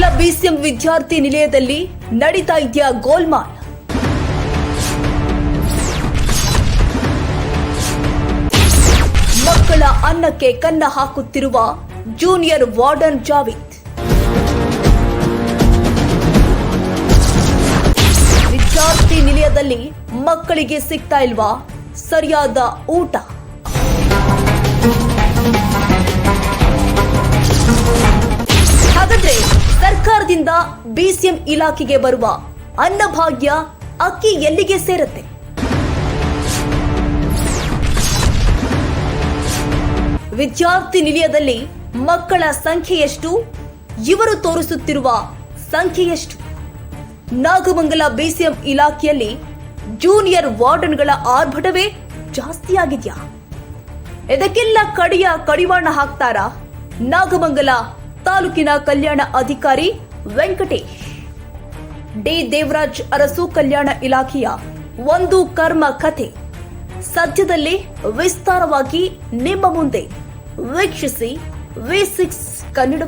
Nagamangala BCM ವಿದ್ಯಾರ್ಥಿ ನಿಲಯದಲ್ಲಿ ನಡೀತಾ ಇದೆಯಾ ಗೋಲ್ಮಾಲ್? ಮಕ್ಕಳ ಅನ್ನಕ್ಕೆ ಕನ್ನ ಹಾಕುತ್ತಿರುವ ಜೂನಿಯರ್ ವಾರ್ಡನ್ ಜಾವಿದ್. ವಿದ್ಯಾರ್ಥಿ ನಿಲಯದಲ್ಲಿ ಮಕ್ಕಳಿಗೆ ಸಿಗ್ತಾ ಇಲ್ವಾ ಸರಿಯಾದ ಊಟ? ಸರ್ಕಾರದಿಂದ ಬಿಸಿಎಂ ಇಲಾಖೆಗೆ ಬರುವ ಅನ್ನಭಾಗ್ಯ ಅಕ್ಕಿ ಎಲ್ಲಿಗೆ ಸೇರುತ್ತೆ? ವಿದ್ಯಾರ್ಥಿ ನಿಲಯದಲ್ಲಿ ಮಕ್ಕಳ ಸಂಖ್ಯೆಯಷ್ಟು? ಇವರು ತೋರಿಸುತ್ತಿರುವ ಸಂಖ್ಯೆ ಎಷ್ಟು ನಾಗಮಂಗಲ ಬಿಸಿಎಂ ಇಲಾಖೆಯಲ್ಲಿ ಜೂನಿಯರ್ ವಾರ್ಡನ್ಗಳ ಆರ್ಭಟವೇ ಜಾಸ್ತಿಯಾಗಿದೆಯಾ? ಇದಕ್ಕೆಲ್ಲ ಕಡಿಯ ಕಡಿವಾಣ ಹಾಕ್ತಾರಾ? ನಾಗಮಂಗಲ ತಾಲೂಕಿನ ಕಲ್ಯಾಣ ಅಧಿಕಾರಿ ವೆಂಕಟೇಶ್. ಡಿ. ದೇವರಾಜ್ ಅರಸು ಕಲ್ಯಾಣ ಇಲಾಖೆಯ ಒಂದು ಕರ್ಮ ಕಥೆ. ಸದ್ಯದಲ್ಲೇ ವಿಸ್ತಾರವಾಗಿ ನಿಮ್ಮ ಮುಂದೆ ವೀಕ್ಷಿಸಿ ವಿ ಸಿಕ್ಸ್ ಕನ್ನಡ